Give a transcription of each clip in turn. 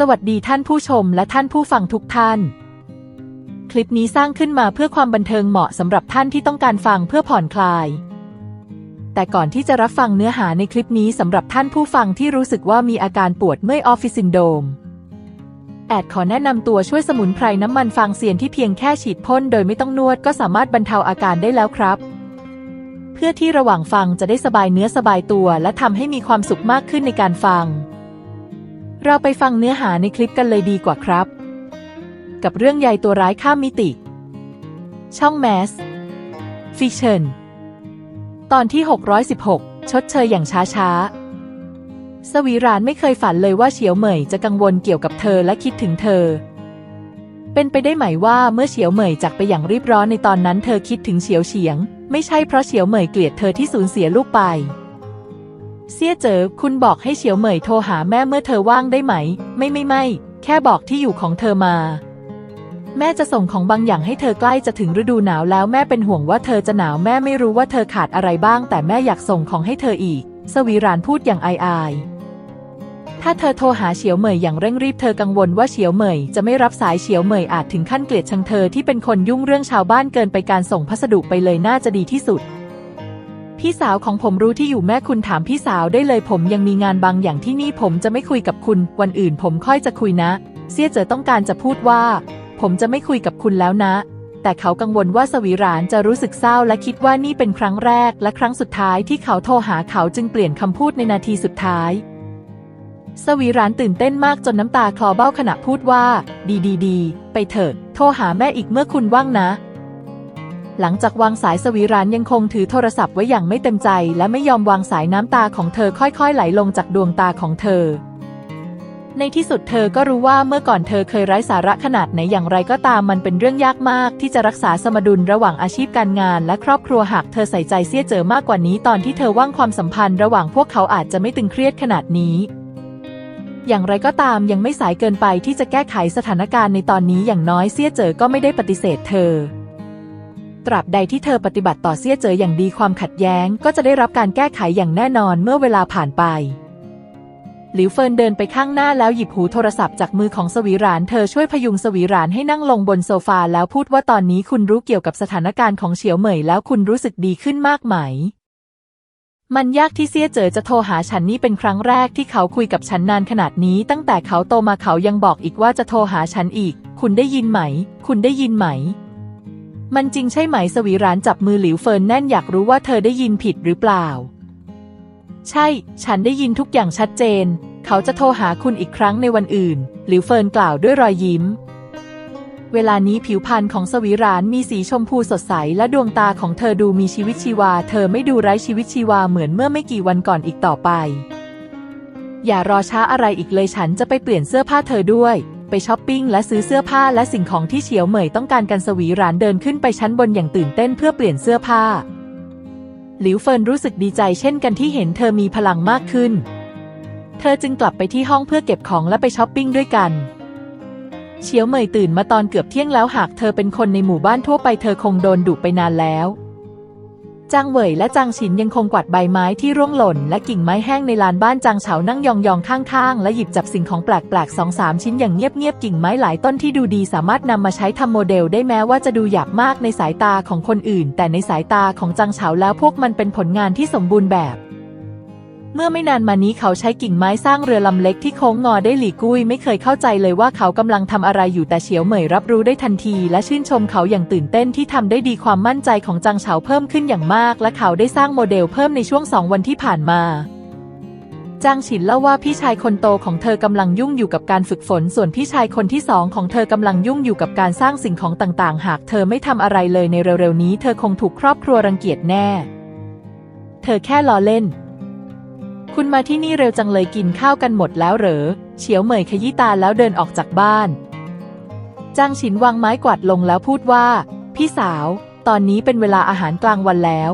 สวัสดีท่านผู้ชมและท่านผู้ฟังทุกท่าน คลิปนี้สร้างขึ้นมาเพื่อความบันเทิงเหมาะสำหรับท่านที่ต้องการฟังเพื่อผ่อนคลาย แต่ก่อนที่จะรับฟังเนื้อหาในคลิปนี้สำหรับท่านผู้ฟังที่รู้สึกว่ามีอาการปวดเมื่อยออฟฟิศซินโดมแอดขอแนะนำตัวช่วยสมุนไพรน้ำมันฟางเซียนที่เพียงแค่ฉีดพ่นโดยไม่ต้องนวดก็สามารถบรรเทาอาการได้แล้วครับ เพื่อที่ระหว่างฟังจะได้สบายเนื้อสบายตัว และทำให้มีความสุขมากขึ้นในการฟัง เราไปฟังเนื้อหาในคลิปกันเลยดีกว่าครับ กับเรื่องใยตัวร้ายข้ามมิติ ช่องแมส ฟิเชนตอนที่ 616 ชดเชยอย่างช้าๆสวีรานไม่เคยฝันเลยว่าเฉียวเหมยจะกังวลเกี่ยวกับเธอและคิดถึงเธอ เป็นไปได้ไหมว่าเมื่อเฉียวเหมยจากไปอย่างรีบร้อนในตอนนั้นเธอคิดถึงเฉียวเฉียง ไม่ใช่เพราะเฉียวเหมยเกลียดเธอที่สูญเสียลูกไป เสี่ยเจ๋อคุณบอกให้เฉียวเหมยโทรหาแม่เมื่อเธอว่างได้ไหม ไม่ไม่ไม่ แค่บอกที่อยู่ของเธอมา แม่จะส่งของบางอย่างให้เธอใกล้จะถึงฤดูหนาวแล้วแม่เป็นห่วงว่าเธอจะหนาวแม่ไม่รู้ว่าเธอขาดอะไรบ้าง แต่แม่อยากส่งของให้เธออีก สวีรานพูดอย่างอายอายๆถ้าเธอโทรหาเฉียวเหมยอย่างเร่งรีบเธอกังวลว่าเฉียวเหมยจะไม่รับสายเฉียวเหมยอาจถึงขั้นเกลียดชังเธอที่เป็นคนยุ่งเรื่องชาวบ้านเกินไปการส่งพัสดุไปเลยน่าจะดีที่สุด พี่สาวของผมรู้ที่อยู่แม่คุณถามพี่สาวได้เลยผมยังมีงานบางอย่างที่นี่ผมจะไม่คุยกับคุณ วันอื่นผมค่อยจะคุยนะ เสี่ยเจ๋อต้องการจะพูดว่า ผมจะไม่คุยกับคุณแล้วนะ แต่เขากังวลว่าสวีรานจะรู้สึกเศร้าและคิดว่านี่เป็นครั้งแรกและครั้งสุดท้ายที่เขาโทรหาเขาจึงเปลี่ยนคำพูดในนาทีสุดท้าย สวีรานตื่นเต้นมากจนน้ำตาคลอเบ้าขณะพูดว่า ดีดีดีไปเถิดโทรหาแม่อีกเมื่อคุณว่างนะ หลังจากวางสายสวีรานยังคงถือโทรศัพท์ไว้อย่างไม่เต็มใจ และไม่ยอมวางสายน้ำตาของเธอค่อยๆ ไหลลงจากดวงตาของเธอ ในที่สุดเธอก็รู้ว่าเมื่อก่อนเธอเคยไร้สาระขนาดไหนอย่างไรก็ตามมันเป็นเรื่องยากมาก ที่จะรักษาสมดุลระหว่างอาชีพการงาน และครอบครัวหากเธอใส่ใจเสียเจอมากกว่านี้ตอนที่เธอว่างความสัมพันธ์ระหว่างพวกเขาอาจจะไม่ตึงเครียดขนาดนี้อย่างไรก็ตามยังไม่สายเกินไปที่จะแก้ไขสถานการณ์ในตอนนี้อย่างน้อยเสียเจอก็ไม่ได้ปฏิเสธเธอ ตราบใดที่เธอปฏิบัติต่อเสียเจออย่างดีความขัดแย้ง ก็จะได้รับการแก้ไขอย่างแน่นอนเมื่อเวลาผ่านไป หลิวเฟินเดินไปข้างหน้าแล้วหยิบหูโทรศัพท์จากมือของสวีรานเธอช่วยพยุงสวีรานให้นั่งลงบนโซฟาแล้วพูดว่าตอนนี้คุณรู้เกี่ยวกับสถานการณ์ของเฉียวเหมยแล้วคุณรู้สึกดีขึ้นมากไหมมันยากที่เซียเจ๋อจะโทรหาฉันนี่เป็นครั้งแรกที่เขาคุยกับฉันนานขนาดนี้ ตั้งแต่เขาโตมาเขายังบอกอีกว่าจะโทรหาฉันอีก คุณได้ยินไหม คุณได้ยินไหม มันจริงใช่ไหมสวีรานจับมือหลิวเฟินแน่นอยากรู้ว่าเธอได้ยินผิดหรือเปล่า ใช่ ฉันได้ยินทุกอย่างชัดเจน เขาจะโทรหาคุณอีกครั้งในวันอื่น หลิวเฟินกล่าวด้วยรอยยิ้ม เวลานี้ผิวพรรณของสวีรานมีสีชมพูสดใส และดวงตาของเธอดูมีชีวิตชีวา เธอไม่ดูไร้ชีวิตชีวาเหมือนเมื่อไม่กี่วันก่อนอีกต่อไป อย่ารอช้าอะไรอีกเลยฉันจะไปเปลี่ยนเสื้อผ้าเธอด้วย ไปช้อปปิ้งและซื้อเสื้อผ้าและสิ่งของที่เฉียวเหมยต้องการกันสวีรานเดินขึ้นไปชั้นบนอย่างตื่นเต้นเพื่อเปลี่ยนเสื้อผ้า หลิวเฟินรู้สึกดีใจเช่นกันที่เห็นเธอมีพลังมากขึ้น เธอจึงกลับไปที่ห้องเพื่อเก็บของและไปช้อปปิ้งด้วยกันเฉียวเหมยตื่นมาตอนเกือบเที่ยงแล้วหากเธอเป็นคนในหมู่บ้านทั่วไปเธอคงโดนดุไปนานแล้ว จางเหวยและจางฉินยังคงกวาดใบไม้ที่ร่วงหล่น และกิ่งไม้แห้งในลานบ้านจางเฉานั่งยองๆข้างๆ และหยิบจับสิ่งของแปลกๆสองสามชิ้นอย่างเงียบๆกิ่งไม้หลายต้นที่ดูดีสามารถนำมาใช้ทำโมเดลได้แม้ว่าจะดูหยาบมากในสายตาของคนอื่น แต่ในสายตาของจางเฉาแล้วพวกมันเป็นผลงานที่สมบูรณ์แบบ เมื่อไม่นานมานี้เขาใช้กิ่งไม้สร้างเรือลำเล็กที่โค้งงอได้หลีกุ้ยไม่เคยเข้าใจเลยว่าเขากำลังทำอะไรอยู่แต่เฉียวเหมยรับรู้ได้ทันทีและชื่นชมเขาอย่างตื่นเต้นที่ทำได้ดีความมั่นใจของจางเฉาเพิ่มขึ้นอย่างมาก และเขาได้สร้างโมเดลเพิ่มในช่วงสองวันที่ผ่านมาจางฉินเล่าว่าพี่ชายคนโตของเธอกำลังยุ่งอยู่กับการฝึกฝน ส่วนพี่ชายคนที่สองของเธอกำลังยุ่งอยู่กับการสร้างสิ่งของต่างๆ หากเธอไม่ทำอะไรเลยในเร็วๆนี้ เธอคงถูกครอบครัวรังเกียจแน่ เธอแค่ล้อเล่น คุณมาที่นี่เร็วจังเลยกินข้าวกันหมดแล้วเหรอ เฉียวเหมยขยี้ตาแล้วเดินออกจากบ้าน จางฉินวางไม้กวาดลงแล้วพูดว่า พี่สาว ตอนนี้เป็นเวลาอาหารกลางวันแล้ว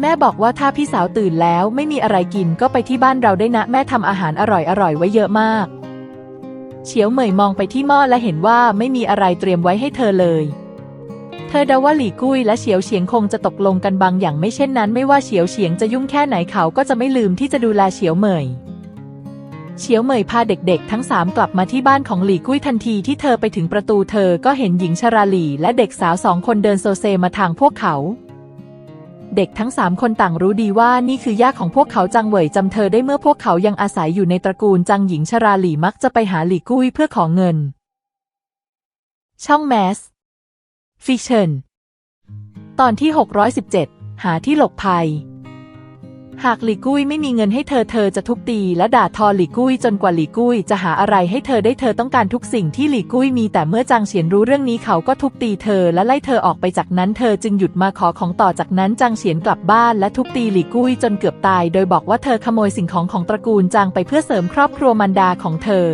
แม่บอกว่าถ้าพี่สาวตื่นแล้วไม่มีอะไรกินก็ไปที่บ้านเราได้นะแม่ทำอาหารอร่อยๆไว้เยอะมาก เฉียวเหมยมองไปที่หม้อและเห็นว่าไม่มีอะไรเตรียมไว้ให้เธอเลย เธอเดาว่าหลี่กุ้ยและเฉียวเฉียงคงจะตกลงกันบางอย่างไม่เช่นนั้น ไม่ว่าเฉียวเฉียงจะยุ่งแค่ไหนเขาก็จะไม่ลืมที่จะดูแลเฉียวเหมยเฉียวเหมยพาเด็กๆ ทั้งสามกลับมาที่บ้านของหลี่กุ้ยทันทีที่เธอไปถึงประตูเธอก็เห็นหญิงชราหลี่และเด็กสาวสองคนเดินโซเซมาทางพวกเขา เด็กทั้งสามคนต่างรู้ดีว่านี่คือย่าของพวกเขาจังเหวยจำเธอได้เมื่อพวกเขายังอาศัยอยู่ในตระกูลจังหญิงชราหลี่มักจะไปหาหลี่กุ้ยเพื่อขอเงิน ช่องแมส ฟิเชนตอนที่ 617 หาที่หลบภัย หากหลี่กุ้ยไม่มีเงินให้เธอเธอจะทุบตีและด่าทอหลี่กุ้ยจนกว่าหลี่กุ้ยจะหาอะไรให้เธอได้เธอต้องการทุกสิ่งที่หลี่กุ้ยมีแต่เมื่อจางเฉียนรู้เรื่องนี้เขาก็ทุบตีเธอและไล่เธอออกไปจากนั้นเธอจึงหยุดมาขอของต่อจากนั้นจางเฉียนกลับบ้านและทุบตีหลี่กุ้ยจนเกือบตาย โดยบอกว่าเธอขโมยสิ่งของของตระกูลจางไปเพื่อเสริมครอบครัวมันดาของเธอ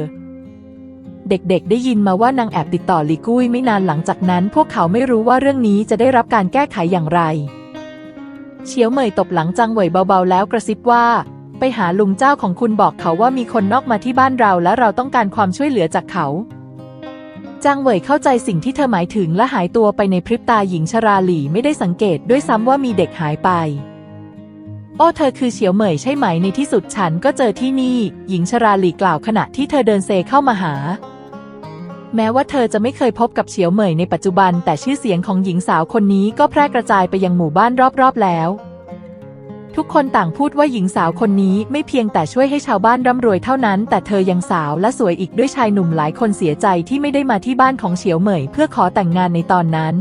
เด็กๆ ได้ยินมาว่านางแอบติดต่อหลีกุ้ยไม่นานหลังจากนั้น พวกเขาไม่รู้ว่าเรื่องนี้จะได้รับการแก้ไขอย่างไร เฉียวเหมยตบหลังจางเหวยเบาๆ แล้วกระซิบว่า ไปหาลุงเจ้าของคุณบอกเขาว่ามีคนนอกมาที่บ้านเราและเราต้องการความช่วยเหลือจากเขาจางเหวยเข้าใจสิ่งที่เธอหมายถึงและหายตัวไปในพริบตาหญิงชราหลี่ไม่ได้สังเกตด้วยซ้ำว่ามีเด็กหายไป โอ้เธอคือเฉียวเหมยใช่ไหมในที่สุดฉันก็เจอที่นี่ หญิงชราหลี่กล่าวขณะที่เธอเดินเซเข้ามาหา แม้ว่าเธอจะไม่เคยพบกับเฉียวเหมยในปัจจุบัน แต่ชื่อเสียงของหญิงสาวคนนี้ก็แพร่กระจายไปยังหมู่บ้านรอบๆแล้ว ทุกคนต่างพูดว่าหญิงสาวคนนี้ไม่เพียงแต่ช่วยให้ชาวบ้านร่ำรวยเท่านั้น แต่เธอยังสาวและสวยอีกด้วยชายหนุ่มหลายคนเสียใจที่ไม่ได้มาที่บ้านของเฉียวเหมยเพื่อขอแต่งงานในตอนนั้น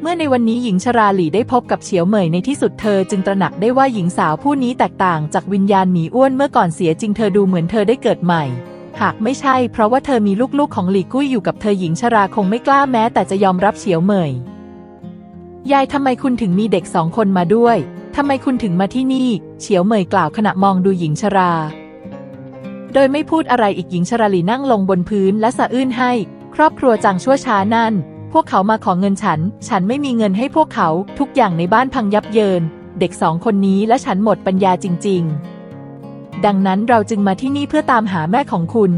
เมื่อในวันนี้หญิงชราหลี่ได้พบกับเฉียวเหมยในที่สุดเธอจึงตระหนักได้ว่าหญิงสาวผู้นี้แตกต่างจากวิญญาณหมีอ้วนเมื่อก่อนเสียจริงเธอดูเหมือนเธอได้เกิดใหม่ หากไม่ใช่เพราะว่าเธอมีลูกๆของหลีกุ้ยอยู่กับเธอหญิงชราคงไม่กล้าแม้แต่จะยอมรับเฉียวเหมย ยายทำไมคุณถึงมีเด็กสองคนมาด้วย ทำไมคุณถึงมาที่นี่ เฉียวเหมยกล่าวขณะมองดูหญิงชรา โดยไม่พูดอะไรอีกหญิงชราหลีนั่งลงบนพื้นและสะอื้นให้ ครอบครัวจังชั่วช้านั่น พวกเขามาขอเงินฉัน ฉันไม่มีเงินให้พวกเขา ทุกอย่างในบ้านพังยับเยิน เด็กสองคนนี้และฉันหมดปัญญาจริง ๆ ดังนั้นเราจึงมาที่นี่เพื่อตามหาแม่ของคุณ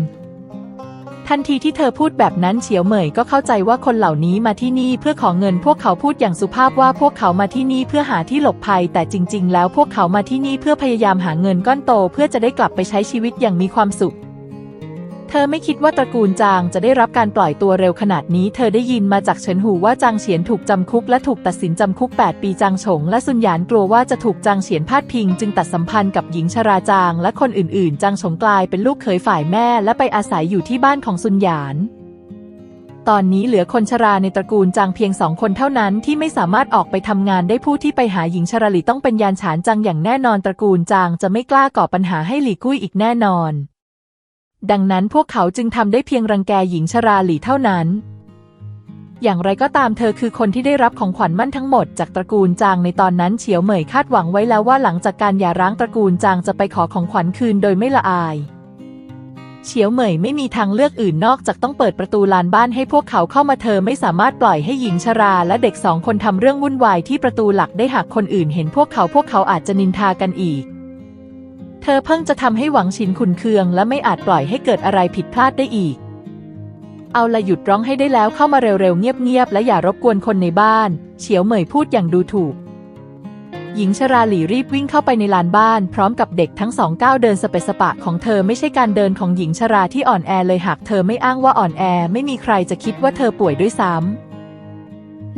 ทันทีที่เธอพูดแบบนั้นเฉียวเหมยก็เข้าใจว่าคนเหล่านี้มาที่นี่เพื่อขอเงิน พวกเขาพูดอย่างสุภาพว่าพวกเขามาที่นี่เพื่อหาที่หลบภัย แต่จริง ๆ แล้วพวกเขามาที่นี่เพื่อพยายามหาเงินก้อนโต เพื่อจะได้กลับไปใช้ชีวิตอย่างมีความสุข เธอไม่คิดว่าตระกูลจางจะได้รับการปล่อยตัวเร็วขนาดนี้ เธอได้ยินมาจากเฉินหูว่าจางเฉียนถูกจำคุกและถูกตัดสินจำคุก 8 ปีจางฉงและซุนหยานกลัวว่าจะถูกจางเฉียนพาดพิง จึงตัดสัมพันธ์กับหญิงชราจางและคนอื่นๆ จางฉงกลายเป็นลูกเขยฝ่ายแม่และไปอาศัยอยู่ที่บ้านของซุนหยานตอนนี้เหลือคนชราในตระกูลจางเพียงสองคนเท่านั้นที่ไม่สามารถออกไปทำงานได้ผู้ที่ไปหาหญิงชราหลีต้องเป็นยานฉานจางอย่างแน่นอนตระกูลจางจะไม่กล้าก่อปัญหาให้หลี่กุ้ยอีกแน่นอน ดังนั้นพวกเขาจึงทำได้เพียงรังแกหญิงชราหลีเท่านั้น อย่างไรก็ตามเธอคือคนที่ได้รับของขวัญมั่นทั้งหมดจากตระกูลจางในตอนนั้นเฉียวเหมยคาดหวังไว้แล้วว่าหลังจากการหย่าร้างตระกูลจางจะไปขอของขวัญคืนโดยไม่ละอายเฉียวเหมยไม่มีทางเลือกอื่นนอกจากต้องเปิดประตูลานบ้านให้พวกเขาเข้ามาเธอไม่สามารถปล่อยให้หญิงชราและเด็กสองคนทำเรื่องวุ่นวายที่ประตูหลักได้หากคนอื่นเห็นพวกเขาพวกเขาอาจจะนินทากันอีก เธอเพิ่งจะทำให้หวังชินขุนเคือง และไม่อาจปล่อยให้เกิดอะไรผิดพลาดได้อีก เอาละหยุดร้องให้ได้แล้วเข้ามาเร็วๆ เงียบๆ และอย่ารบกวนคนในบ้าน เฉียวเหมยพูดอย่างดูถูก หญิงชราหลี่รีบวิ่งเข้าไปในลานบ้าน พร้อมกับเด็กทั้งสองก้าวเดินสเปสปะของเธอไม่ใช่การเดินของหญิงชราที่อ่อนแอเลยหากเธอไม่อ้างว่าอ่อนแอ ไม่มีใครจะคิดว่าเธอป่วยด้วยซ้ำ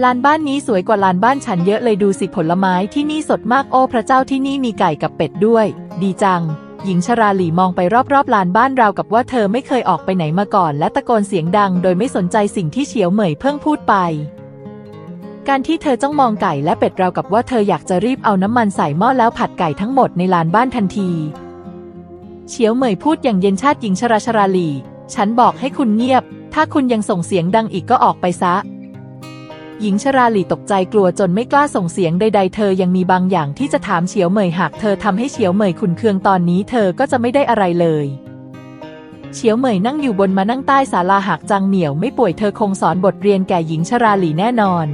ลานบ้านนี้สวยกว่าลานบ้านฉันเยอะเลยดูสิผลไม้ที่นี่สดมากโอ้พระเจ้าที่นี่มีไก่กับเป็ดด้วย ดีจัง หญิงชราหลี่มองไปรอบๆลานบ้านราวกับว่าเธอไม่เคยออกไปไหนมาก่อน และตะโกนเสียงดัง โดยไม่สนใจสิ่งที่เฉียวเหมยเพิ่งพูดไป การที่เธอจ้องมองไก่และเป็ดราวกับว่าเธออยากจะรีบเอาน้ำมันใส่หม้อแล้วผัดไก่ทั้งหมดในลานบ้านทันทีเฉียวเหมยพูดอย่างเย็นชาติหญิงชราชราลี ฉันบอกให้คุณเงียบ ถ้าคุณยังส่งเสียงดังอีกก็ออกไปซะ หญิงชราหลีตกใจกลัวจนไม่กล้าส่งเสียงใดๆ เธอยังมีบางอย่างที่จะถามเฉียวเหมยหากเธอทำให้เฉียวเหมยขุนเคืองตอนนี้เธอก็จะไม่ได้อะไรเลยเฉียวเหมยนั่งอยู่บนมานั่งใต้ศาลาหากจังเหนียวไม่ป่วยเธอคงสอนบทเรียนแก่หญิงชราหลีแน่นอน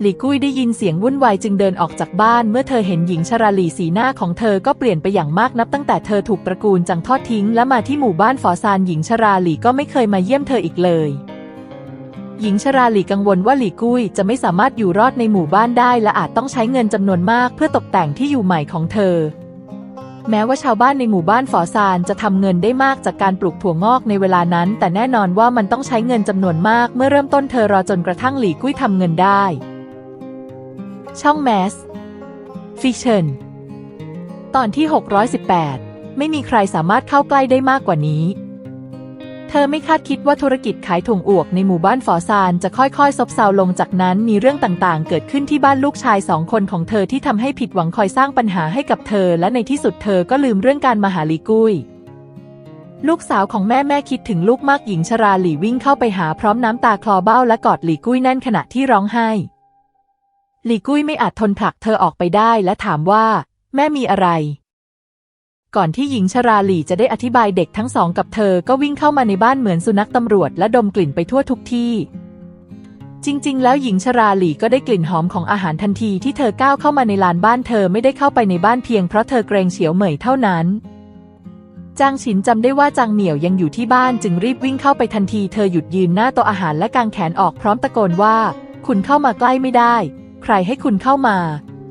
หลี่กุ้ยได้ยินเสียงวุ่นวายจึงเดินออกจากบ้าน เมื่อเธอเห็นหญิงชราหลีสีหน้าของเธอก็เปลี่ยนไปอย่างมากนับตั้งแต่เธอถูกตระกูลจังทอดทิ้ง และมาที่หมู่บ้านฝอซานหญิงชราหลีก็ไม่เคยมาเยี่ยมเธออีกเลย หญิงชราลีกังวลว่าหลี่กุ้ยจะไม่สามารถอยู่รอดในหมู่บ้านได้ และอาจต้องใช้เงินจำนวนมากเพื่อตกแต่งที่อยู่ใหม่ของเธอ แม้ว่าชาวบ้านในหมู่บ้านฝอซานจะทำเงินได้มากจากการปลูกถั่วงอกในเวลานั้น แต่แน่นอนว่ามันต้องใช้เงินจำนวนมาก เมื่อเริ่มต้นเธอรอจนกระทั่งหลีกุ้ยทำเงินได้ ช่องแมสฟิชเชนตอนที่ 618 ไม่มีใครสามารถเข้าใกล้ได้มากกว่านี้ ธอไม่คาดคิดว่าธุรกิจขายถุงอวกในหมู่บ้านฝอซานจะค่อยๆ ซบเซาลงจากนั้นมีเรื่องต่างๆ เกิดขึ้นที่บ้านลูกชายสองคนของเธอที่ทำให้ผิดหวังคอยสร้างปัญหาให้กับเธอ และในที่สุดเธอก็ลืมเรื่องการมาหาลีกุ้ย ลูกสาวของแม่แม่คิดถึงลูกมากหญิงชราหลี่วิ่งเข้าไปหาพร้อมน้ำตาคลอเบ้าและกอดหลี่กุ้ยแน่นขณะที่ร้องไห้ หลี่กุ้ยไม่อาจทนผลักเธอออกไปได้และถามว่า แม่มีอะไร ก่อนที่หญิงชราหลี่จะได้อธิบายเด็กทั้งสองกับเธอก็วิ่งเข้ามาในบ้านเหมือนสุนัขตำรวจและดมกลิ่นไปทั่วทุกที่ จริง ๆ แล้วหญิงชราหลี่ก็ได้กลิ่นหอมของอาหารทันทีที่เธอก้าวเข้ามาในลานบ้านเธอไม่ได้เข้าไปในบ้านเพียงเพราะเธอเกรงเฉียวเหมยเท่านั้นจางฉินจำได้ว่าจางเหมียวยังอยู่ที่บ้านจึงรีบวิ่งเข้าไปทันทีเธอหยุดยืนหน้าโต๊ะอาหารและกางแขนออกพร้อมตะโกนว่า คุณเข้ามาใกล้ไม่ได้ ใครให้คุณเข้ามา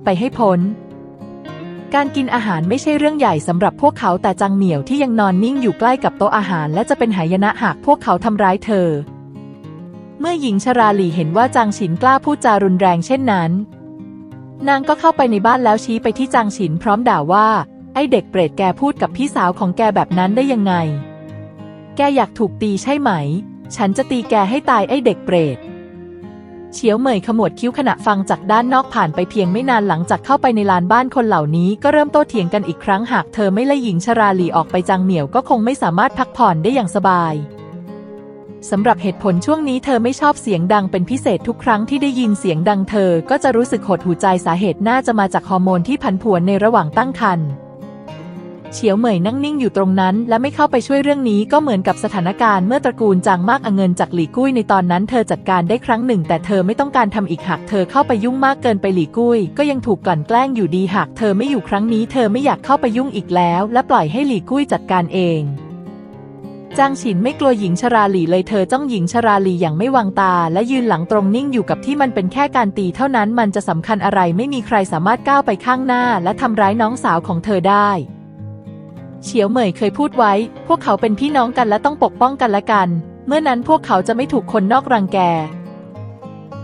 ไปให้พ้น การกินอาหารไม่ใช่เรื่องใหญ่สำหรับพวกเขาแต่จางเหมียวที่ยังนอนนิ่งอยู่ใกล้กับโต๊ะอาหาร และจะเป็นหายนะหากพวกเขาทำร้ายเธอ เมื่อหญิงชราหลี่เห็นว่าจางฉินกล้าพูดจารุนแรงเช่นนั้น นางก็เข้าไปในบ้านแล้วชี้ไปที่จางฉินพร้อมด่าว่า ไอเด็กเปรตแกพูดกับพี่สาวของแกแบบนั้นได้ยังไง แกอยากถูกตีใช่ไหม ฉันจะตีแกให้ตายไอเด็กเปรต เฉียวเหมยขมวดคิ้วขณะฟังจากด้านนอกผ่านไปเพียงไม่นานหลังจากเข้าไปในลานบ้านคนเหล่านี้ก็เริ่มโต้เถียงกันอีกครั้งหากเธอไม่ไล่หญิงชราหลีออกไปจางเหมียวก็คงไม่สามารถพักผ่อนได้อย่างสบายสำหรับเหตุผลช่วงนี้เธอไม่ชอบเสียงดังเป็นพิเศษทุกครั้งที่ได้ยินเสียงดังเธอก็จะรู้สึกหดหูใจสาเหตุน่าจะมาจากฮอร์โมนที่ผันผวนในระหว่างตั้งครรภ์ เฉียวเหมยนั่งนิ่งอยู่ตรงนั้น และไม่เข้าไปช่วยเรื่องนี้ก็เหมือนกับสถานการณ์เมื่อตระกูลจางมากเอาเงินจากหลี่กุ้ยในตอนนั้นเธอจัดการได้ครั้งหนึ่ง แต่เธอไม่ต้องการทำอีกหากเธอเข้าไปยุ่งมากเกินไปหลี่กุ้ย ก็ยังถูกกลั่นแกล้งอยู่ดีหากเธอไม่อยู่ครั้งนี้ เธอไม่อยากเข้าไปยุ่งอีกแล้ว และปล่อยให้หลี่กุ้ยจัดการเองจางฉินไม่กลัวหญิงชราหลี่เลยเธอจ้องหญิงชราหลี่อย่างไม่วางตา และยืนหลังตรงนิ่งอยู่กับที่มันเป็นแค่การตีเท่านั้นมันจะสำคัญอะไรไม่มีใครสามารถก้าวไปข้างหน้า และทำร้ายน้องสาวของเธอได้ เฉียวเหมยเคยพูดไว้ พวกเขาเป็นพี่น้องกันและต้องปกป้องกันและกัน เมื่อนั้นพวกเขาจะไม่ถูกคนนอกรังแก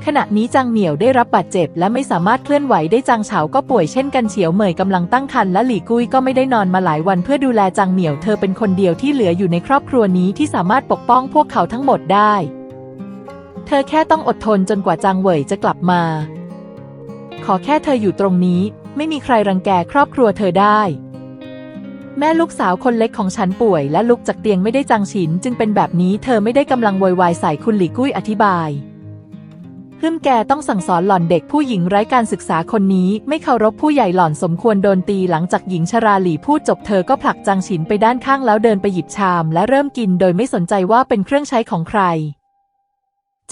ขณะนี้จางเหมียวได้รับบาดเจ็บ และไม่สามารถเคลื่อนไหวได้จางเฉาก็ป่วยเช่นกันเฉียวเหมยกำลังตั้งครรภ์และหลี่กุ้ยก็ไม่ได้นอนมาหลายวันเพื่อดูแลจางเหมียวเธอเป็นคนเดียวที่เหลืออยู่ในครอบครัวนี้ที่สามารถปกป้องพวกเขาทั้งหมดได้ เธอแค่ต้องอดทนจนกว่าจางเหวยจะกลับมา ขอแค่เธออยู่ตรงนี้ ไม่มีใครรังแกครอบครัวเธอได้ แม่ลูกสาวคนเล็กของฉันป่วยและลุกจากเตียงไม่ได้จางฉิน จึงเป็นแบบนี้เธอไม่ได้กำลังโวยวายใส่คุณหลี่กุ้ยอธิบายฮึมแกต้องสั่งสอนหล่อนเด็กผู้หญิงไร้การศึกษาคนนี้ไม่เคารพผู้ใหญ่หล่อนสมควรโดนตีหลังจากหญิงชราหลี่พูดจบเธอก็ผลักจางฉินไปด้านข้างแล้วเดินไปหยิบชาม และเริ่มกินโดยไม่สนใจว่าเป็นเครื่องใช้ของใคร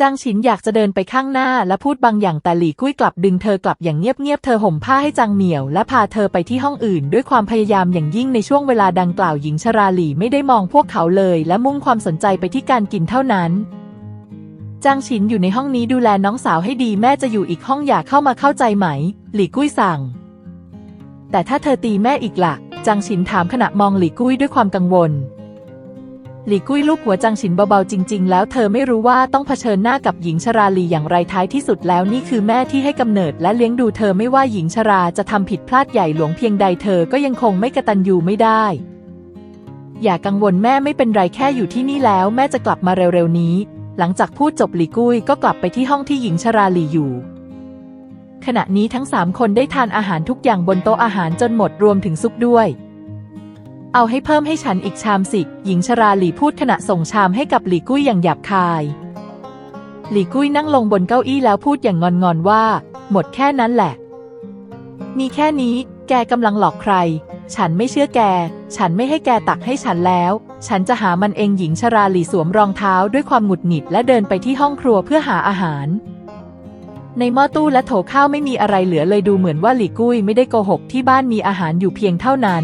จางฉินอยากจะเดินไปข้างหน้าและพูดบางอย่างแต่หลี่กุ้ยกลับดึงเธอกลับอย่างเงียบๆเธอห่มผ้าให้จางเหมียว และพาเธอไปที่ห้องอื่น ด้วยความพยายามอย่างยิ่งในช่วงเวลาดังกล่าวหญิงชราหลี่ไม่ได้มองพวกเขาเลย และมุ่งความสนใจไปที่การกินเท่านั้นจางฉินอยู่ในห้องนี้ดูแลน้องสาวให้ดีแม่จะอยู่อีกห้องอย่าเข้ามาเข้าใจไหม หลี่กุ้ยสั่ง แต่ถ้าเธอตีแม่อีกละ่ะจางฉินถามขณะมองหลี่กุ้ยด้วยความกังวล หลี่กุ้ยลูกหัวจางฉินเบาๆจริง ๆ แล้วเธอไม่รู้ว่าต้องเผชิญหน้ากับหญิงชราลีอย่างไรท้ายที่สุดแล้วนี่คือแม่ที่ให้กำเนิดและเลี้ยงดูเธอไม่ว่าหญิงชราจะทำผิดพลาดใหญ่หลวงเพียงใดเธอก็ยังคงไม่กระตันยูไม่ได้ อย่ากังวลแม่ไม่เป็นไรแค่อยู่ที่นี่แล้วแม่จะกลับมาเร็วๆนี้ หลังจากพูดจบหลี่กุ้ยก็กลับไปที่ห้องที่หญิงชราลีอยู่ขณะนี้ทั้งสามคนได้ทานอาหารทุกอย่างบนโต๊ะอาหารจนหมดรวมถึงซุปด้วย เอาให้เพิ่มให้ฉันอีกชามสิ หญิงชราหลี่พูดขณะส่งชามให้กับหลี่กุ้ยอย่างหยาบคาย หลี่กุ้ยนั่งลงบนเก้าอี้แล้วพูดอย่างงอนๆว่า หมดแค่นั้นแหละ มีแค่นี้ แกกำลังหลอกใคร ฉันไม่เชื่อแก ฉันไม่ให้แกตักให้ฉันแล้ว ฉันจะหามันเองหญิงชราหลี่สวมรองเท้าด้วยความหงุดหงิดและเดินไปที่ห้องครัวเพื่อหาอาหารในหม้อตู้และโถข้าวไม่มีอะไรเหลือเลยดูเหมือนว่าหลี่กุ้ยไม่ได้โกหกที่บ้านมีอาหารอยู่เพียงเท่านั้น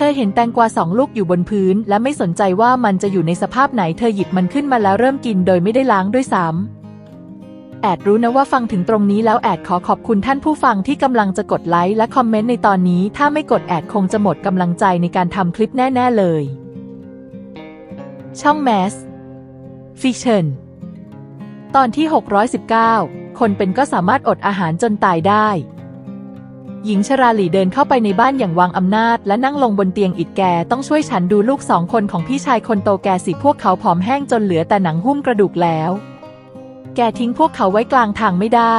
เธอเห็นแตงกวาสองลูกอยู่บนพื้น และไม่สนใจว่ามันจะอยู่ในสภาพไหนเธอหยิบมันขึ้นมาแล้วเริ่มกินโดยไม่ได้ล้างด้วยซ้ำแอดรู้นะว่าฟังถึงตรงนี้แล้วแอดขอขอบคุณท่านผู้ฟังที่กำลังจะกดไลค์และคอมเมนต์ในตอนนี้ ถ้าไม่กดแอดคงจะหมดกำลังใจในการทำคลิปแน่ ๆ เลย ช่องแมสฟิชเชนตอนที่ 619 คนเป็นก็สามารถอดอาหารจนตายได้ หญิงชราหลีเดินเข้าไปในบ้านอย่างวางอำนาจ และนั่งลงบนเตียงอิดแกต้องช่วยฉันดูลูกสองคนของพี่ชายคนโตแกสิพวกเขาผอมแห้งจนเหลือแต่หนังหุ้มกระดูกแล้ว แกทิ้งพวกเขาไว้กลางทางไม่ได้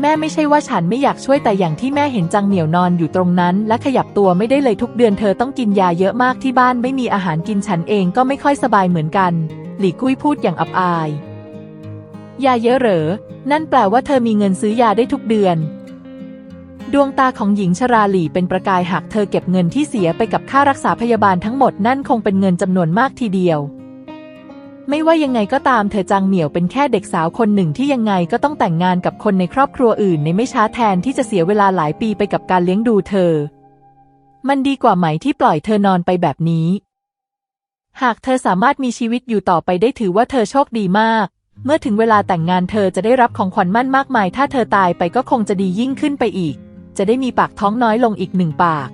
แม่ไม่ใช่ว่าฉันไม่อยากช่วยแต่อย่างที่แม่เห็นจังเหนียวนอนอยู่ตรงนั้น และขยับตัวไม่ได้เลยทุกเดือนเธอต้องกินยาเยอะมากที่บ้านไม่มีอาหารกินฉันเองก็ไม่ค่อยสบายเหมือนกัน หลี่กุ้ยพูดอย่างอับอาย ยาเยอะเหรอ นั่นแปลว่าเธอมีเงินซื้อยาได้ทุกเดือน ดวงตาของหญิงชราหลี่เป็นประกายหากเธอเก็บเงินที่เสียไปกับค่ารักษาพยาบาลทั้งหมดนั่นคงเป็นเงินจำนวนมากทีเดียว ไม่ว่ายังไงก็ตามเธอจางเหมียวเป็นแค่เด็กสาวคนหนึ่งที่ยังไงก็ต้องแต่งงานกับคนในครอบครัวอื่นในไม่ช้าแทนที่จะเสียเวลาหลายปีไปกับการเลี้ยงดูเธอ มันดีกว่าไหมที่ปล่อยเธอนอนไปแบบนี้ หากเธอสามารถมีชีวิตอยู่ต่อไปได้ถือว่าเธอโชคดีมาก เมื่อถึงเวลาแต่งงานเธอจะได้รับของขวัญมั่นมากมาย ถ้าเธอตายไปก็คงจะดียิ่งขึ้นไปอีก จะได้มีปากท้องน้อยลงอีกหนึ่งปาก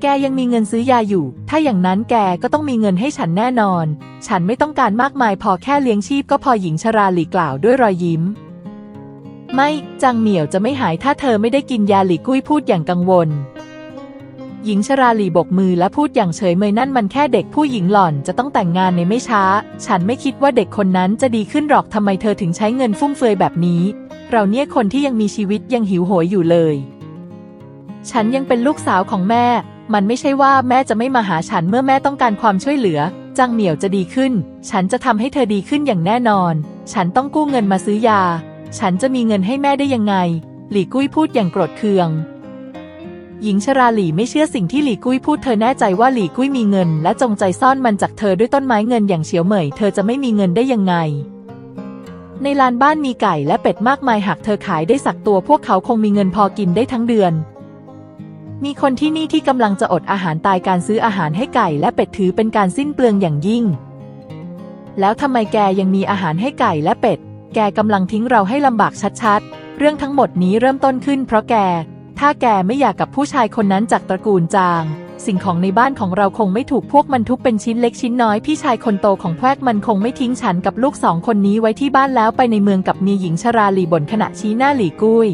แกยังมีเงินซื้อยาอยู่ ถ้าอย่างนั้นแกก็ต้องมีเงินให้ฉันแน่นอน ฉันไม่ต้องการมากมายพอแค่เลี้ยงชีพก็พอหญิงชราหลีกล่าวด้วยรอยยิ้ม ไม่จังเหมียวจะไม่หายถ้าเธอไม่ได้กินยาหลีกุ้ยพูดอย่างกังวล หญิงชราหลีบกมือและพูดอย่างเฉยเมยนั่นมันแค่เด็กผู้หญิงหล่อนจะต้องแต่งงานในไม่ช้า ฉันไม่คิดว่าเด็กคนนั้นจะดีขึ้นหรอกทำไมเธอถึงใช้เงินฟุ่มเฟือยแบบนี้ เราเนี่ยคนที่ยังมีชีวิตยังหิวโหยอยู่เลย ฉันยังเป็นลูกสาวของแม่ มันไม่ใช่ว่าแม่จะไม่มาหาฉันเมื่อแม่ต้องการความช่วยเหลือ จังเหมียวจะดีขึ้น ฉันจะทำให้เธอดีขึ้นอย่างแน่นอน ฉันต้องกู้เงินมาซื้อยา ฉันจะมีเงินให้แม่ได้ยังไง หลี่กุ้ยพูดอย่างโกรธเคือง หญิงชราหลี่ไม่เชื่อสิ่งที่หลี่กุ้ยพูดเธอแน่ใจว่าหลี่กุ้ยมีเงิน และจงใจซ่อนมันจากเธอด้วยต้นไม้เงินอย่างเฉียวเหมย เธอจะไม่มีเงินได้ยังไง ในลานบ้านมีไก่และเป็ดมากมายหากเธอขายได้สักตัวพวกเขาคงมีเงินพอกินได้ทั้งเดือน มีคนที่นี่ที่กำลังจะอดอาหารตายการซื้ออาหารให้ไก่และเป็ดถือเป็นการสิ้นเปลืองอย่างยิ่ง แล้วทำไมแกยังมีอาหารให้ไก่และเป็ด แกกำลังทิ้งเราให้ลำบากชัดๆ เรื่องทั้งหมดนี้เริ่มต้นขึ้นเพราะแก ถ้าแกไม่อยากกับผู้ชายคนนั้นจากตระกูลจาง สิ่งของในบ้านของเราคงไม่ถูกพวกมันทุบเป็นชิ้นเล็กชิ้นน้อยพี่ชายคนโตของแพรกมันคงไม่ทิ้งฉันกับลูกสองคนนี้ไว้ที่บ้านแล้วไปในเมืองกับเมียหญิงชราหลีบ่นขณะชี้หน้าหลีกุ้ย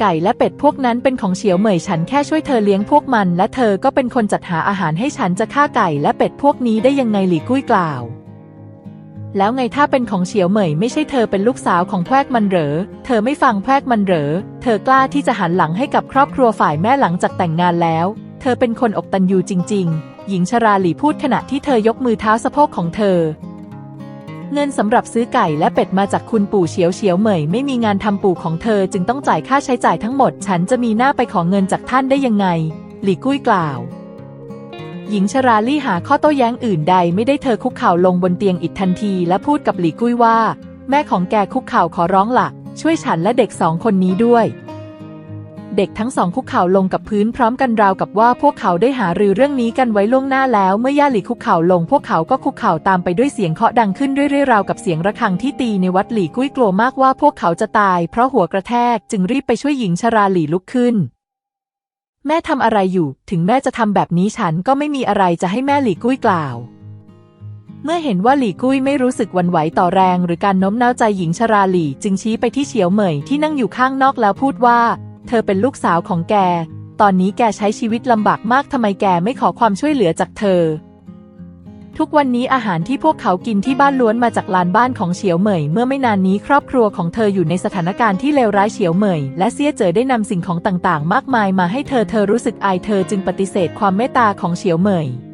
ไก่และเป็ดพวกนั้นเป็นของเฉียวเหมยฉันแค่ช่วยเธอเลี้ยงพวกมัน และเธอก็เป็นคนจัดหาอาหารให้ฉันจะฆ่าไก่และเป็ดพวกนี้ได้ยังไงหลีกุ้ยกล่าว แล้วไงถ้าเป็นของเฉียวเหมยไม่ใช่เธอเป็นลูกสาวของแพรกมันเหรอ เธอไม่ฟังแพรกมันเหรอ เธอกล้าที่จะหันหลังให้กับครอบครัวฝ่ายแม่หลังจากแต่งงานแล้ว เธอเป็นคนอกตันยูจริง ๆ หญิงชราหลีพูดขณะที่เธอยกมือเท้าสะโพกของเธอ เงินสำหรับซื้อไก่และเป็ดมาจากคุณปู่เฉียวเฉียวเหมยไม่มีงานทำปู่ของเธอจึงต้องจ่ายค่าใช้จ่ายทั้งหมด ฉันจะมีหน้าไปขอเงินจากท่านได้ยังไง หลีกุ้ยกล่าว หญิงชราลี่หาข้อโต้แย้งอื่นใดไม่ได้เธอคุกเข่าลงบนเตียงอิดทันที และพูดกับหลีกุ้ยว่า แม่ของแกคุกเข่าขอร้องหลัก ช่วยฉันและเด็กสองคนนี้ด้วย ด็กทั้งสองคุกเข่าลงกับพื้นพร้อมกันราวกับว่าพวกเขาได้หารือเรื่องนี้กันไว้ล่วงหน้าแล้ว เมื่อย่าหลีคุกเข่าลง พวกเขาก็คุกเข่าตามไปด้วยเสียงเคาะดังขึ้นเรื่อยๆราวกับเสียงระฆังที่ตีในวัดหลีกุ้ยกลัวมากว่าพวกเขาจะตาย เพราะหัวกระแทกจึงรีบไปช่วยหญิงชราหลีลุกขึ้น แม่ทำอะไรอยู่ ถึงแม่จะทำแบบนี้ฉันก็ไม่มีอะไรจะให้แม่หลีกุ้ยกล่าวเมื่อเห็นว่าหลี่กุ้ยไม่รู้สึกวันไหวต่อแรง หรือการโน้มน้าวใจหญิงชราหลี่ จึงชี้ไปที่เฉียวเหมยที่นั่งอยู่ข้างนอกแล้วพูดว่า เธอเป็นลูกสาวของแก ตอนนี้แกใช้ชีวิตลำบากมากทำไมแกไม่ขอความช่วยเหลือจากเธอ ทุกวันนี้อาหารที่พวกเขากินที่บ้านล้วนมาจากลานบ้านของเฉียวเหมย เมื่อไม่นานนี้ครอบครัวของเธออยู่ในสถานการณ์ที่เลวร้ายเฉียวเหมย และเซียเจ๋อได้นำสิ่งของต่างๆ มากมายมาให้เธอเธอรู้สึกอายเธอจึงปฏิเสธความเมตตาของเฉียวเหมย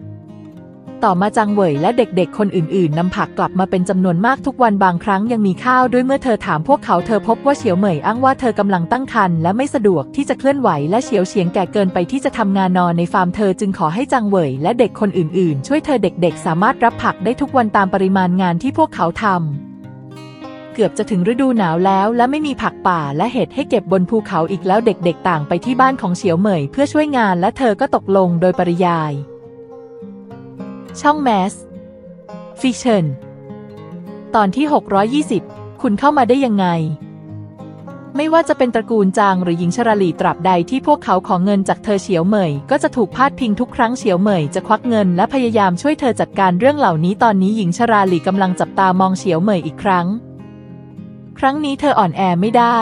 ต่อมาจางเหวยและเด็กๆ คนอื่นๆนำผักกลับมาเป็นจำนวนมากทุกวันบางครั้งยังมีข้าวด้วยเมื่อเธอถามพวกเขาเธอพบว่าเฉียวเหมยอ้างว่าเธอกำลังตั้งครรภ์และไม่สะดวกที่จะเคลื่อนไหวและเฉียวเฉียงแก่เกินไปที่จะทำงานนอนในฟาร์มเธอจึงขอให้จางเหวยและเด็กคนอื่นๆ ช่วยเธอเด็กๆ สามารถรับผักได้ทุกวันตามปริมาณงานที่พวกเขาทำเกือบจะถึงฤดูหนาวแล้วและไม่มีผักป่าและเห็ดให้เก็บบนภูเขาอีกแล้วเด็กๆ ต่างไปที่บ้านของเฉียวเหมยเพื่อช่วยงานและเธอก็ตกลงโดยปริยาย ช่องแมสฟิเชนตอนที่ 620 คุณเข้ามาได้ยังไง ไม่ว่าจะเป็นตระกูลจางหรือหญิงชราลีตราบใดที่พวกเขาขอเงินจากเธอเฉียวเหมย ก็จะถูกพาดพิงทุกครั้งเฉียวเหมยจะควักเงินและพยายามช่วยเธอจัดการเรื่องเหล่านี้ตอนนี้หญิงชราลีกำลังจับตามองเฉียวเหมยอีกครั้ง ครั้งนี้เธออ่อนแอไม่ได้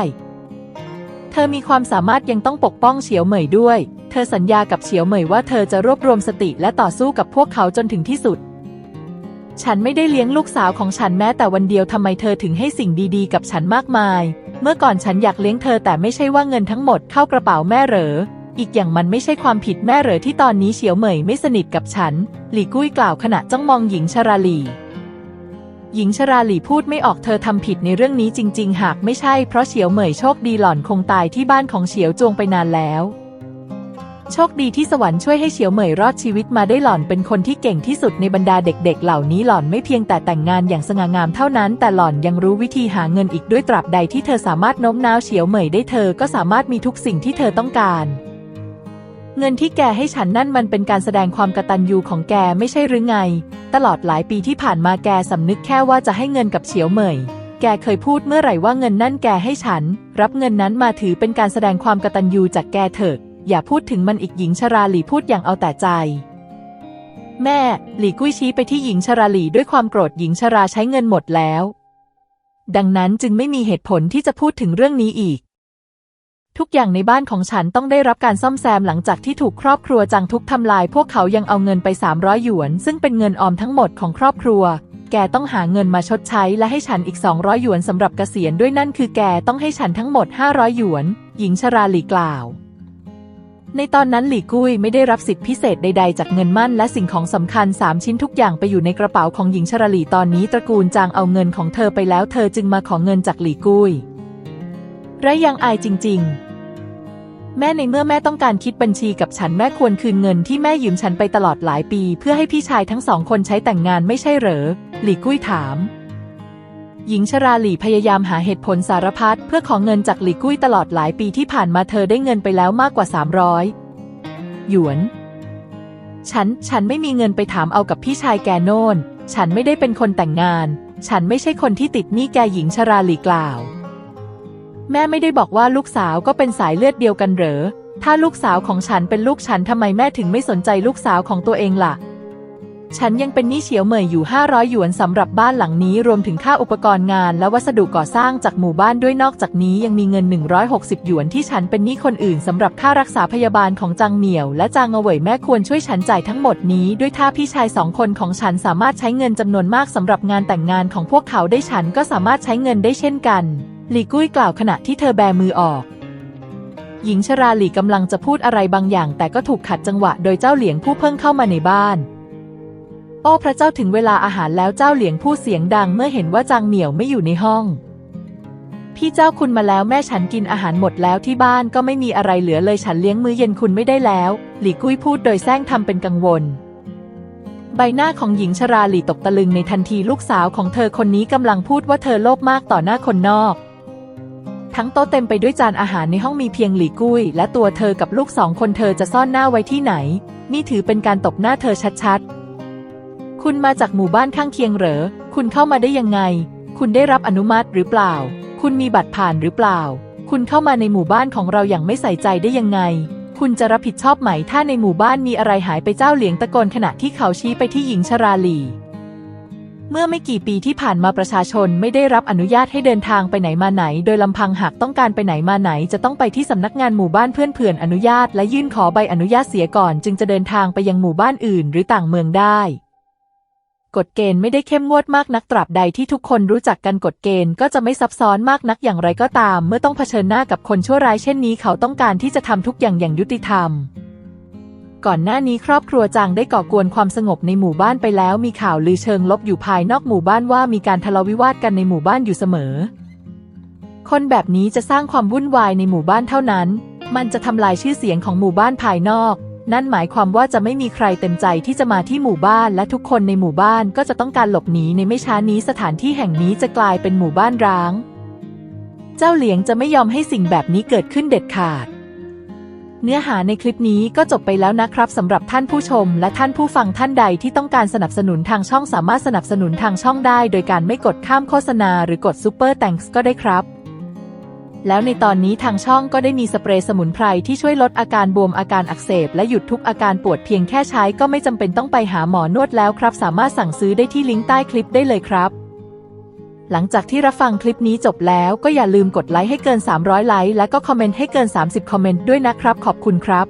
เธอมีความสามารถยังต้องปกป้องเฉียวเหมยด้วย เธอสัญญากับเฉียวเหมยว่าเธอจะรวบรวมสติและต่อสู้กับพวกเขาจนถึงที่สุด ฉันไม่ได้เลี้ยงลูกสาวของฉันแม้แต่วันเดียวทำไมเธอถึงให้สิ่งดีๆ กับฉันมากมาย เมื่อก่อนฉันอยากเลี้ยงเธอแต่ไม่ใช่ว่าเงินทั้งหมดเข้ากระเป๋าแม่เหรอ อีกอย่างมันไม่ใช่ความผิดแม่เหรอที่ตอนนี้เฉียวเหมยไม่สนิทกับฉัน หลี่กุ้ยกล่าวขณะจ้องมองหญิงชราลีหญิงชราลีพูดไม่ออกเธอทำผิดในเรื่องนี้จริง ๆ หากไม่ใช่เพราะเฉียวเหมยโชคดีหล่อนคงตายที่บ้านของเฉียวจวงไปนานแล้ว โชคดีที่สวรรค์ช่วยให้เฉียวเหมยรอดชีวิตมาได้หล่อนเป็นคนที่เก่งที่สุดในบรรดาเด็กๆ เหล่านี้หล่อนไม่เพียงแต่แต่งงานอย่างสง่างามเท่านั้น แต่หล่อนยังรู้วิธีหาเงินอีกด้วยตราบใดที่เธอสามารถโน้มน้าวเฉียวเหมยได้เธอก็สามารถมีทุกสิ่งที่เธอต้องการ เงินที่แกให้ฉันนั่นมันเป็นการแสดงความกตัญญูของแกไม่ใช่หรือไง ตลอดหลายปีที่ผ่านมาแกสำนึกแค่ว่าจะให้เงินกับเฉียวเหมยแกเคยพูดเมื่อไหร่ว่าเงินนั่นแกให้ฉัน รับเงินนั้นมาถือเป็นการแสดงความกตัญญูจากแกเถิด อย่าพูดถึงมันอีกหญิงชราหลีพูดอย่างเอาแต่ใจ แม่ หลีกุ้ยชี้ไปที่หญิงชราหลีด้วยความโกรธหญิงชราใช้เงินหมดแล้ว ดังนั้นจึงไม่มีเหตุผลที่จะพูดถึงเรื่องนี้อีก ทุกอย่างในบ้านของฉันต้องได้รับการซ่อมแซมหลังจากที่ถูกครอบครัวจังทุกทำลาย พวกเขายังเอาเงินไป 300 หยวน ซึ่งเป็นเงินออมทั้งหมดของครอบครัวแกต้องหาเงินมาชดใช้และให้ฉันอีก 200 หยวนสำหรับเกษียณด้วยนั่นคือแกต้องให้ฉันทั้งหมด 500 หยวน หญิงชราหลีกล่าว ในตอนนั้นหลี่กุ้ยไม่ได้รับสิทธิพิเศษใด ๆ จากเงินมั่นและสิ่งของสำคัญ 3 ชิ้นทุกอย่างไปอยู่ในกระเป๋าของหญิงชราหลีตอนนี้ตระกูลจางเอาเงินของเธอไปแล้วเธอจึงมาขอเงินจากหลี่กุ้ยไรยังอายจริง ๆ แม่ในเมื่อแม่ต้องการคิดบัญชีกับฉันแม่ควรคืนเงินที่แม่ยืมฉันไปตลอดหลายปี เพื่อให้พี่ชายทั้งสองคนใช้แต่งงานไม่ใช่เหรอ หลี่กุ้ยถาม หญิงชราหลี่พยายามหาเหตุผลสารพัดเพื่อขอเงินจากหลี่กุ้ยตลอดหลายปีที่ผ่านมาเธอได้เงินไปแล้วมากกว่า 300 หยวน ฉัน ฉันไม่มีเงินไปถามเอากับพี่ชายแกโน่น ฉันไม่ได้เป็นคนแต่งงาน ฉันไม่ใช่คนที่ติดหนี้แกหญิงชราหลี่กล่าว แม่ไม่ได้บอกว่าลูกสาวก็เป็นสายเลือดเดียวกันเหรอ ถ้าลูกสาวของฉันเป็นลูกฉันทำไมแม่ถึงไม่สนใจลูกสาวของตัวเองล่ะ ฉันยังเป็นหนี้เฉียวเหมยอยู่ 500 หยวนสำหรับบ้านหลังนี้รวมถึงค่าอุปกรณ์งานและวัสดุก่อสร้างจากหมู่บ้านด้วยนอกจากนี้ยังมีเงิน 160 หยวนที่ฉันเป็นหนี้คนอื่นสำหรับค่ารักษาพยาบาลของจางเหนียว และจางเอวยแม่ควรช่วยฉันจ่ายทั้งหมดนี้ด้วยถ้าพี่ชายสองคนของฉันสามารถใช้เงินจำนวนมากสำหรับงานแต่งงานของพวกเขาได้ฉันก็สามารถใช้เงินได้เช่นกันหลีกุ้ยกล่าวขณะที่เธอแบมือออกหญิงชราหลีกำลังจะพูดอะไรบางอย่าง แต่ก็ถูกขัดจังหวะโดยเจ้าเหลียงผู้เพิ่งเข้ามาในบ้าน โอ้พระเจ้าถึงเวลาอาหารแล้วเจ้าเหลียงผู้เสียงดังเมื่อเห็นว่าจางเหนียวไม่อยู่ในห้อง พี่เจ้าคุณมาแล้วแม่ฉันกินอาหารหมดแล้วที่บ้านก็ไม่มีอะไรเหลือเลยฉันเลี้ยงมื้อเย็นคุณไม่ได้แล้ว หลี่กุ้ยพูดโดยแซงทำเป็นกังวล ใบหน้าของหญิงชราหลี่ตกตะลึงในทันทีลูกสาวของเธอคนนี้กำลังพูดว่าเธอโลภมากต่อหน้าคนนอก ทั้งโต๊ะเต็มไปด้วยจานอาหารในห้องมีเพียงหลี่กุ้ย และตัวเธอกับลูกสองคนเธอจะซ่อนหน้าไว้ที่ไหน นี่ถือเป็นการตบหน้าเธอชัดๆ คุณมาจากหมู่บ้านข้างเคียงเหรอ คุณเข้ามาได้ยังไง คุณได้รับอนุมัติหรือเปล่า คุณมีบัตรผ่านหรือเปล่า คุณเข้ามาในหมู่บ้านของเราอย่างไม่ใส่ใจได้ยังไง คุณจะรับผิดชอบไหม ถ้าในหมู่บ้านมีอะไรหายไปเจ้าเหลียงตะโกนขณะที่เขาชี้ไปที่หญิงชราลี เมื่อไม่กี่ปีที่ผ่านมาประชาชนไม่ได้รับอนุญาตให้เดินทางไปไหนมาไหน โดยลำพังหากต้องการไปไหนมาไหน จะต้องไปที่สำนักงานหมู่บ้านเพื่อนเผื่อนอนุญาต และยื่นขอใบอนุญาตเสียก่อน จึงจะเดินทางไปยังหมู่บ้านอื่น หรือต่างเมืองได้ กฎเกณฑ์ไม่ได้เข้มงวดมากนักตราบใดที่ทุกคนรู้จักกันกฎเกณฑ์ก็จะไม่ซับซ้อนมากนักอย่างไรก็ตาม เมื่อต้องเผชิญหน้ากับคนชั่วร้ายเช่นนี้เขาต้องการที่จะทำทุกอย่างอย่างยุติธรรม ก่อนหน้านี้ครอบครัวจางได้ก่อกวนความสงบในหมู่บ้านไปแล้ว มีข่าวลือเชิงลบอยู่ภายนอกหมู่บ้านว่ามีการทะเลาะวิวาทกันในหมู่บ้านอยู่เสมอ คนแบบนี้จะสร้างความวุ่นวายในหมู่บ้านเท่านั้น มันจะทำลายชื่อเสียงของหมู่บ้านภายนอก นั่นหมายความว่าจะไม่มีใครเต็มใจที่จะมาที่หมู่บ้าน และทุกคนในหมู่บ้านก็จะต้องการหลบหนีในไม่ช้านี้สถานที่แห่งนี้จะกลายเป็นหมู่บ้านร้าง เจ้าเหลียงจะไม่ยอมให้สิ่งแบบนี้เกิดขึ้นเด็ดขาด เนื้อหาในคลิปนี้ก็จบไปแล้วนะครับสำหรับท่านผู้ชม และท่านผู้ฟังท่านใดที่ต้องการสนับสนุนทางช่องสามารถสนับสนุนทางช่องได้ โดยการไม่กดข้ามโฆษณาหรือกดซูเปอร์แตงส์ก็ได้ครับ แล้วในตอนนี้ทางช่องก็ได้มีสเปรย์สมุนไพรที่ช่วยลดอาการบวมอาการอักเสบ และหยุดทุกอาการปวดเพียงแค่ใช้ก็ไม่จำเป็นต้องไปหาหมอนวดแล้วครับ สามารถสั่งซื้อได้ที่ลิงก์ใต้คลิปได้เลยครับ หลังจากที่รับฟังคลิปนี้จบแล้วก็อย่าลืมกดไลค์ให้เกิน 300 ไลค์และก็คอมเมนต์ให้เกิน 30 คอมเมนต์ด้วยนะครับ ขอบคุณครับ